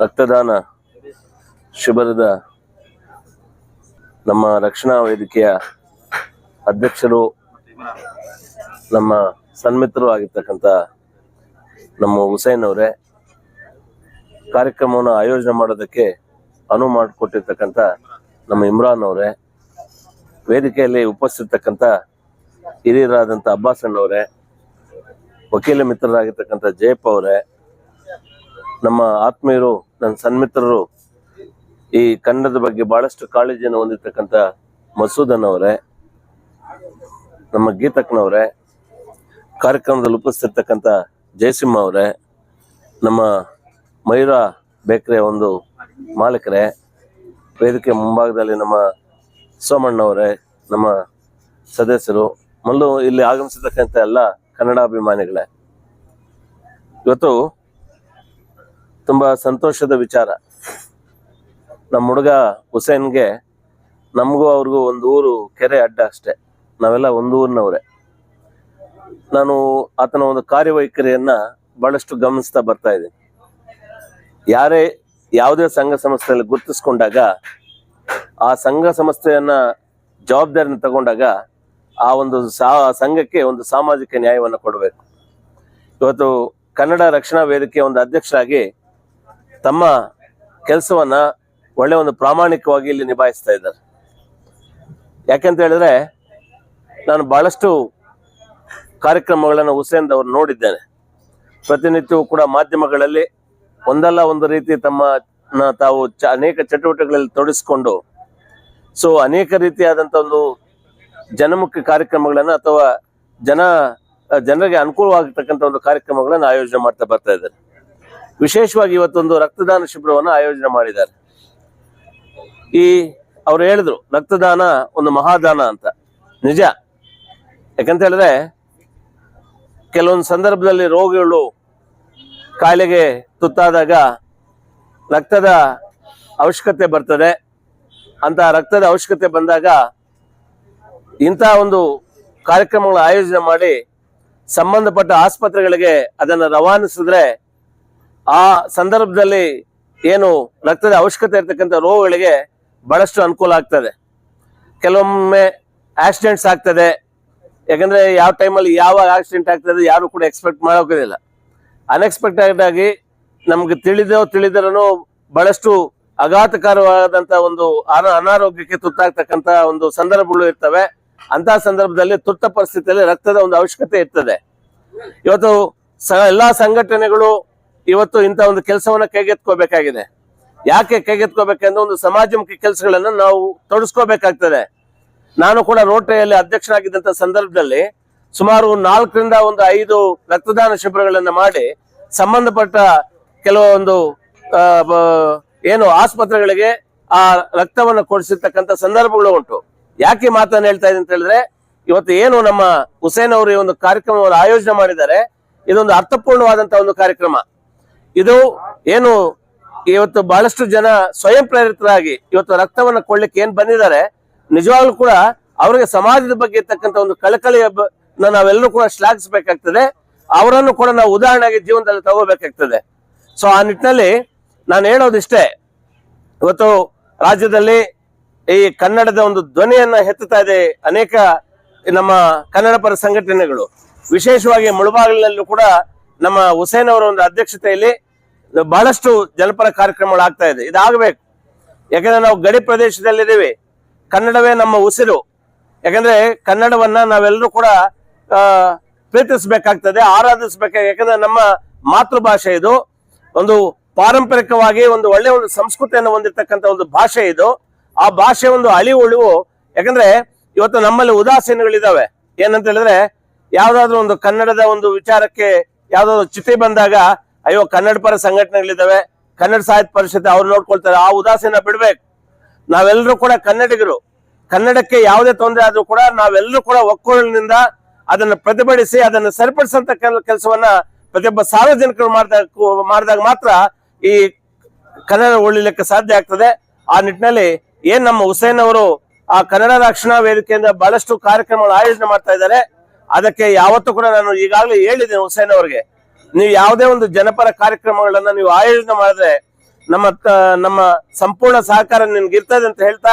ರಕ್ತದಾನ ಶಿಬಿರದ ನಮ್ಮ ರಕ್ಷಣಾ ವೇದಿಕೆಯ ಅಧ್ಯಕ್ಷರು, ನಮ್ಮ ಸನ್ಮಿತ್ರರು ಆಗಿರ್ತಕ್ಕಂಥ ನಮ್ಮ ಹುಸೇನ್ ಅವರೇ, ಕಾರ್ಯಕ್ರಮವನ್ನು ಆಯೋಜನೆ ಮಾಡೋದಕ್ಕೆ ಅನುವು ಮಾಡಿಕೊಟ್ಟಿರ್ತಕ್ಕಂಥ ನಮ್ಮ ಇಮ್ರಾನ್ ಅವರೇ, ವೇದಿಕೆಯಲ್ಲಿ ಉಪಸ್ಥಿತಕ್ಕಂಥ ಹಿರಿಯರಾದಂಥ ಅಬ್ಬಾಸಣ್ಣವರೇ ವಕೀಲ ಮಿತ್ರರಾಗಿರ್ತಕ್ಕಂಥ ಜಯಪ್ಪ ಅವರೇ ನಮ್ಮ ಆತ್ಮೀಯರು, ನನ್ನ ಸನ್ಮಿತ್ರರು ಈ ಕನ್ನಡದ ಬಗ್ಗೆ ಬಹಳಷ್ಟು ಕಾಳಜಿಯನ್ನು ಹೊಂದಿರ್ತಕ್ಕಂಥ ಮಸೂದನ್ ಅವರೇ ನಮ್ಮ ಗೀತಕ್ನವರೇ ಕಾರ್ಯಕ್ರಮದಲ್ಲಿ ಉಪಸ್ಥಿತಕ್ಕಂಥ ಜಯಸಿಂಹ ಅವರೇ, ನಮ್ಮ ಮಯೂರ ಬೇಕರಿಯ ಒಂದು ಮಾಲೀಕರೇ, ವೇದಿಕೆ ಮುಂಭಾಗದಲ್ಲಿ ನಮ್ಮ ಸೋಮಣ್ಣವರೇ ನಮ್ಮ ಸದಸ್ಯರು ಮಲ್ಲು ಇಲ್ಲಿ ಆಗಮಿಸಿರ್ತಕ್ಕಂಥ ಎಲ್ಲ ಕನ್ನಡಾಭಿಮಾನಿಗಳೇ. ಇವತ್ತು ತುಂಬಾ ಸಂತೋಷದ ವಿಚಾರ. ನಮ್ಮ ಹುಡುಗ ಹುಸೇನ್ಗೆ ನಮಗೂ ಅವ್ರಿಗೂ ಒಂದು ಊರು ಕೆರೆ ಅಡ್ಡ ಅಷ್ಟೇ. ನಾವೆಲ್ಲ ಒಂದು ಊರಿನವ್ರೆ. ನಾನು ಆತನ ಒಂದು ಕಾರ್ಯವೈಖರಿಯನ್ನ ಬಹಳಷ್ಟು ಗಮನಿಸ್ತಾ ಬರ್ತಾ ಇದ್ದೀನಿ. ಯಾರೇ ಯಾವುದೇ ಸಂಘ ಸಂಸ್ಥೆಯಲ್ಲಿ ಗುರುತಿಸ್ಕೊಂಡಾಗ, ಆ ಸಂಘ ಸಂಸ್ಥೆಯನ್ನು ಜವಾಬ್ದಾರಿನ ತಗೊಂಡಾಗ ಆ ಒಂದು ಸಂಘಕ್ಕೆ ಒಂದು ಸಾಮಾಜಿಕ ನ್ಯಾಯವನ್ನು ಕೊಡಬೇಕು. ಇವತ್ತು ಕನ್ನಡ ರಕ್ಷಣಾ ವೇದಿಕೆಯ ಒಂದು ಅಧ್ಯಕ್ಷರಾಗಿ ತಮ್ಮ ಕೆಲಸವನ್ನ ಒಳ್ಳೆ ಒಂದು ಪ್ರಾಮಾಣಿಕವಾಗಿ ಇಲ್ಲಿ ನಿಭಾಯಿಸ್ತಾ ಇದ್ದಾರೆ. ಯಾಕೆಂತ ಹೇಳಿದ್ರೆ, ನಾನು ಬಹಳಷ್ಟು ಕಾರ್ಯಕ್ರಮಗಳನ್ನು ಹುಸೇನ್ ಅವರು ನೋಡಿದ್ದೇನೆ. ಪ್ರತಿನಿತ್ಯವೂ ಕೂಡ ಮಾಧ್ಯಮಗಳಲ್ಲಿ ಒಂದಲ್ಲ ಒಂದು ರೀತಿ ತಮ್ಮ ತಾವು ಅನೇಕ ಚಟುವಟಿಕೆಗಳಲ್ಲಿ ತೊಡಗಿಸ್ಕೊಂಡು, ಸೊ ಅನೇಕ ರೀತಿಯಾದಂತ ಒಂದು ಜನಮುಖಿ ಕಾರ್ಯಕ್ರಮಗಳನ್ನು ಅಥವಾ ಜನ, ಜನರಿಗೆ ಅನುಕೂಲವಾಗಿರ್ತಕ್ಕಂಥ ಒಂದು ಕಾರ್ಯಕ್ರಮಗಳನ್ನು ಆಯೋಜನೆ ಮಾಡ್ತಾ ಬರ್ತಾ ಇದ್ದಾರೆ. ವಿಶೇಷವಾಗಿ ಇವತ್ತೊಂದು ರಕ್ತದಾನ ಶಿಬಿರವನ್ನು ಆಯೋಜನೆ ಮಾಡಿದ್ದಾರೆ. ಈ ಅವ್ರು ಹೇಳಿದ್ರು, ರಕ್ತದಾನ ಒಂದು ಮಹಾದಾನ ಅಂತ. ನಿಜ. ಯಾಕಂತ ಹೇಳಿದ್ರೆ, ಕೆಲವೊಂದು ಸಂದರ್ಭದಲ್ಲಿ ರೋಗಿಗಳು ಕಾಯಿಲೆಗೆ ತುತ್ತಾದಾಗ ರಕ್ತದ ಅವಶ್ಯಕತೆ ಬರ್ತದೆ. ಅಂತ ರಕ್ತದ ಅವಶ್ಯಕತೆ ಬಂದಾಗ ಇಂಥ ಒಂದು ಕಾರ್ಯಕ್ರಮಗಳ ಆಯೋಜನೆ ಮಾಡಿ ಸಂಬಂಧಪಟ್ಟ ಆಸ್ಪತ್ರೆಗಳಿಗೆ ಅದನ್ನು ರವಾನಿಸಿದ್ರೆ ಆ ಸಂದರ್ಭದಲ್ಲಿ ಏನು ರಕ್ತದ ಅವಶ್ಯಕತೆ ಇರ್ತಕ್ಕಂಥ ರೋಗಗಳಿಗೆ ಬಹಳಷ್ಟು ಅನುಕೂಲ ಆಗ್ತದೆ. ಕೆಲವೊಮ್ಮೆ ಆಕ್ಸಿಡೆಂಟ್ಸ್ ಆಗ್ತದೆ. ಯಾಕಂದ್ರೆ ಯಾವ ಟೈಮಲ್ಲಿ ಯಾವ ಆಕ್ಸಿಡೆಂಟ್ ಆಗ್ತದೆ ಯಾರು ಕೂಡ ಎಕ್ಸ್ಪೆಕ್ಟ್ ಮಾಡೋಕ್ಕೋದಿಲ್ಲ. ಅನ್ಎಕ್ಸ್ಪೆಕ್ಟೆಡ್ ಆಗಿ ನಮ್ಗೆ ತಿಳಿದೋ ತಿಳಿದರನು ಬಹಳಷ್ಟು ಅಘಾತಕಾರವಾದಂತ ಒಂದು ಅನ, ಅನಾರೋಗ್ಯಕ್ಕೆ ತುತ್ತಾಗ್ತಕ್ಕಂತ ಒಂದು ಸಂದರ್ಭಗಳು ಇರ್ತವೆ. ಅಂತ ಸಂದರ್ಭದಲ್ಲಿ ತುರ್ತ ಪರಿಸ್ಥಿತಿಯಲ್ಲಿ ರಕ್ತದ ಒಂದು ಅವಶ್ಯಕತೆ ಇರ್ತದೆ. ಇವತ್ತು ಎಲ್ಲಾ ಸಂಘಟನೆಗಳು ಇವತ್ತು ಇಂಥ ಒಂದು ಕೆಲಸವನ್ನ ಕೈಗೆತ್ಕೋಬೇಕಾಗಿದೆ ಯಾಕೆ ಕೈಗೆತ್ಕೋಬೇಕಂದ್ರೆ ಒಂದು ಸಮಾಜಮುಖಿ ಕೆಲಸಗಳನ್ನ ನಾವು ತೊಡಸ್ಕೋಬೇಕಾಗ್ತದೆ. ನಾನು ಕೂಡ ರೋಟರಿಯಲ್ಲಿ ಅಧ್ಯಕ್ಷನಾಗಿದ್ದಂತ ಸಂದರ್ಭದಲ್ಲಿ ಸುಮಾರು ನಾಲ್ಕರಿಂದ ಒಂದು ಐದು ರಕ್ತದಾನ ಶಿಬಿರಗಳನ್ನ ಮಾಡಿ ಸಂಬಂಧಪಟ್ಟ ಕೆಲವೊಂದು ಏನು ಆಸ್ಪತ್ರೆಗಳಿಗೆ ಆ ರಕ್ತವನ್ನು ಕೊಡಿಸಿರ್ತಕ್ಕಂಥ ಸಂದರ್ಭಗಳು ಉಂಟು. ಯಾಕೆ ಮಾತನ್ನ ಹೇಳ್ತಾ ಇದೆ ಅಂತ ಹೇಳಿದ್ರೆ, ಇವತ್ತು ಏನು ನಮ್ಮ ಹುಸೇನ್ ಅವರು ಈ ಒಂದು ಕಾರ್ಯಕ್ರಮವನ್ನು ಆಯೋಜನೆ ಮಾಡಿದ್ದಾರೆ, ಇದೊಂದು ಅರ್ಥಪೂರ್ಣವಾದಂತಹ ಒಂದು ಕಾರ್ಯಕ್ರಮ. ಇದು ಏನು ಇವತ್ತು ಬಹಳಷ್ಟು ಜನ ಸ್ವಯಂ ಪ್ರೇರಿತರಾಗಿ ಇವತ್ತು ರಕ್ತವನ್ನ ಕೊಡ್ಲಿಕ್ಕೆ ಏನ್ ಬಂದಿದ್ದಾರೆ, ನಿಜವಾಗ್ಲೂ ಕೂಡ ಅವರಿಗೆ ಸಮಾಜದ ಬಗ್ಗೆ ಇರ್ತಕ್ಕಂಥ ಒಂದು ಕಳಕಳಿಯ ನಾವೆಲ್ಲರೂ ಕೂಡ ಶ್ಲಾಘಿಸಬೇಕಾಗ್ತದೆ. ಅವರನ್ನು ಕೂಡ ನಾವು ಉದಾಹರಣೆಗೆ ಜೀವನದಲ್ಲಿ ತಗೋಬೇಕಾಗ್ತದೆ. ಸೊ ಆ ನಿಟ್ಟಿನಲ್ಲಿ ನಾನು ಹೇಳೋದಿಷ್ಟೇ, ಇವತ್ತು ರಾಜ್ಯದಲ್ಲಿ ಈ ಕನ್ನಡದ ಒಂದು ಧ್ವನಿಯನ್ನ ಹೆತ್ತುತ್ತಾ ಇದೆ ಅನೇಕ ನಮ್ಮ ಕನ್ನಡ ಪರ ಸಂಘಟನೆಗಳು. ವಿಶೇಷವಾಗಿ ಮುಳುಬಾಗಿಲಿನಲ್ಲೂ ಕೂಡ ನಮ್ಮ ಹುಸೇನ್ ಅವರ ಒಂದು ಅಧ್ಯಕ್ಷತೆಯಲ್ಲಿ ಬಹಳಷ್ಟು ಜನಪರ ಕಾರ್ಯಕ್ರಮಗಳು ಆಗ್ತಾ ಇದೆ. ಇದಾಗಬೇಕು. ಯಾಕಂದ್ರೆ ನಾವು ಗಡಿ ಪ್ರದೇಶದಲ್ಲಿದ್ದೀವಿ. ಕನ್ನಡವೇ ನಮ್ಮ ಉಸಿರು. ಯಾಕಂದ್ರೆ ಕನ್ನಡವನ್ನ ನಾವೆಲ್ಲರೂ ಕೂಡ ಪ್ರೀತಿಸಬೇಕಾಗ್ತದೆ ಆರಾಧಿಸಬೇಕಾಗ ಯಾಕಂದ್ರೆ ನಮ್ಮ ಮಾತೃಭಾಷೆ ಇದು. ಒಂದು ಪಾರಂಪರಿಕವಾಗಿ ಒಂದು ಒಳ್ಳೆ ಒಂದು ಸಂಸ್ಕೃತಿಯನ್ನು ಹೊಂದಿರತಕ್ಕಂತ ಒಂದು ಭಾಷೆ ಇದು. ಆ ಭಾಷೆ ಒಂದು ಅಳಿ ಉಳಿವು. ಯಾಕಂದ್ರೆ ಇವತ್ತು ನಮ್ಮಲ್ಲಿ ಉದಾಸೀನಗಳಿದ್ದಾವೆ ಏನಂತ ಹೇಳಿದ್ರೆ, ಯಾವ್ದಾದ್ರು ಒಂದು ಕನ್ನಡದ ಒಂದು ವಿಚಾರಕ್ಕೆ ಯಾವ್ದಾದ್ರು ಚಿತಿ ಬಂದಾಗ ಅಯ್ಯೋ, ಕನ್ನಡ ಪರ ಸಂಘಟನೆಗಳಿದ್ದಾವೆ. ಕನ್ನಡ ಸಾಹಿತ್ಯ ಪರಿಷತ್ ಅವ್ರು ನೋಡ್ಕೊಳ್ತಾರೆ. ಆ ಉದಾಸೀನ ಬಿಡ್ಬೇಕು. ನಾವೆಲ್ಲರೂ ಕೂಡ ಕನ್ನಡಿಗರು. ಕನ್ನಡಕ್ಕೆ ಯಾವುದೇ ತೊಂದರೆ ಆದ್ರೂ ಕೂಡ ನಾವೆಲ್ಲರೂ ಕೂಡ ಒಕ್ಕೂರಿನಿಂದ ಅದನ್ನ ಪ್ರತಿಭಟಿಸಿ, ಅದನ್ನು ಸರಿಪಡಿಸಂತ ಕೆಲಸವನ್ನ ಪ್ರತಿಯೊಬ್ಬ ಸಾರ್ವಜನಿಕರು ಮಾಡಿದಾಗ ಮಾಡಿದಾಗ ಮಾತ್ರ ಈ ಕನ್ನಡ ಉಳಿಲಿಕ್ಕೆ ಸಾಧ್ಯ ಆಗ್ತದೆ. ಆ ನಿಟ್ಟಿನಲ್ಲಿ ಏನ್ ನಮ್ಮ ಹುಸೇನ್ ಅವರು ಆ ಕನ್ನಡ ರಕ್ಷಣಾ ವೇದಿಕೆಯಿಂದ ಬಹಳಷ್ಟು ಕಾರ್ಯಕ್ರಮಗಳು ಆಯೋಜನೆ ಮಾಡ್ತಾ ಇದ್ದಾರೆ. ಅದಕ್ಕೆ ಯಾವತ್ತೂ ಕೂಡ ನಾನು ಈಗಾಗಲೇ ಹೇಳಿದ್ದೇನೆ ಹುಸೇನ್ ಅವರಿಗೆ. ನೀವು ಯಾವುದೇ ಒಂದು ಜನಪರ ಕಾರ್ಯಕ್ರಮಗಳನ್ನ ನೀವು ಆಯೋಜನೆ ಮಾಡಿದ್ರೆ ನಮ್ಮ ನಮ್ಮ ಸಂಪೂರ್ಣ ಸಹಕಾರ ನಿಮ್ಗೆ ಇರ್ತದೆ ಅಂತ ಹೇಳ್ತಾ,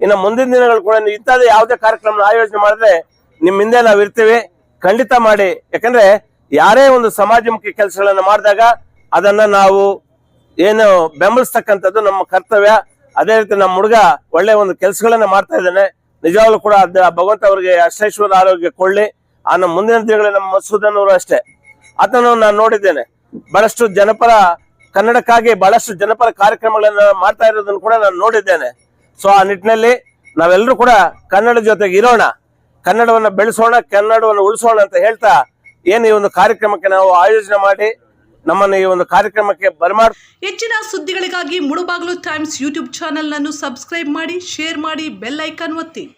ಇನ್ನು ಮುಂದಿನ ದಿನಗಳು ಕೂಡ ನೀವು ಇಂಥದ್ದೇ ಯಾವುದೇ ಕಾರ್ಯಕ್ರಮ ಆಯೋಜನೆ ಮಾಡಿದ್ರೆ ನಿಮ್ಮ ಹಿಂದೆ ನಾವು ಇರ್ತೀವಿ. ಖಂಡಿತ ಮಾಡಿ. ಯಾಕಂದ್ರೆ ಯಾರೇ ಒಂದು ಸಮಾಜಮುಖಿ ಕೆಲಸಗಳನ್ನ ಮಾಡಿದಾಗ ಅದನ್ನ ನಾವು ಏನು ಬೆಂಬಲಿಸ್ತಕ್ಕಂಥದ್ದು ನಮ್ಮ ಕರ್ತವ್ಯ. ಅದೇ ರೀತಿ ನಮ್ಮ ಹುಡುಗ ಒಳ್ಳೆ ಒಂದು ಕೆಲಸಗಳನ್ನ ಮಾಡ್ತಾ ಇದ್ದಾನೆ. ನಿಜವಾಗ್ಲೂ ಕೂಡ ಭಗವಂತ ಅವರಿಗೆ ಅಷ್ಟೇಶ್ವರ ಆರೋಗ್ಯ ಕೊಳ್ಳಿ ಆ, ನಮ್ಮ ಮುಂದಿನ ದಿನಗಳಲ್ಲಿ ನಮ್ಮ ಮಸೂದನವರು ಅಷ್ಟೇ. ಆತನು ನಾನು ನೋಡಿದ್ದೇನೆ. ಬಹಳಷ್ಟು ಜನಪರ ಕನ್ನಡಕ್ಕಾಗಿ ಬಹಳಷ್ಟು ಜನಪರ ಕಾರ್ಯಕ್ರಮಗಳನ್ನು ಮಾಡ್ತಾ ಇರೋದನ್ನು ಕೂಡ ನಾನು ನೋಡಿದ್ದೇನೆ. ಸೊ ಆ ನಿಟ್ಟಿನಲ್ಲಿ ನಾವೆಲ್ಲರೂ ಕೂಡ ಕನ್ನಡ ಜೊತೆಗೆ ಇರೋಣ. ಕನ್ನಡವನ್ನ ಬೆಳೆಸೋಣ, ಕನ್ನಡವನ್ನು ಉಳಿಸೋಣ ಅಂತ ಹೇಳ್ತಾ ಏನು ಈ ಒಂದು ಕಾರ್ಯಕ್ರಮಕ್ಕೆ ನಾವು ಆಯೋಜನೆ ಮಾಡಿ ನಮ್ಮನ್ನು ಈ ಒಂದು ಕಾರ್ಯಕ್ರಮಕ್ಕೆ ಬರಮಾಡ ಹೆಚ್ಚಿನ ಸುದ್ದಿಗಳಿಗಾಗಿ ಮುಳುಬಾಗಿಲು ಟೈಮ್ಸ್ ಯೂಟ್ಯೂಬ್ ಚಾನೆಲ್ ಅನ್ನು ಸಬ್ಸ್ಕ್ರೈಬ್ ಮಾಡಿ, ಶೇರ್ ಮಾಡಿ, ಬೆಲ್ ಐಕಾನ್ ಒತ್ತಿ.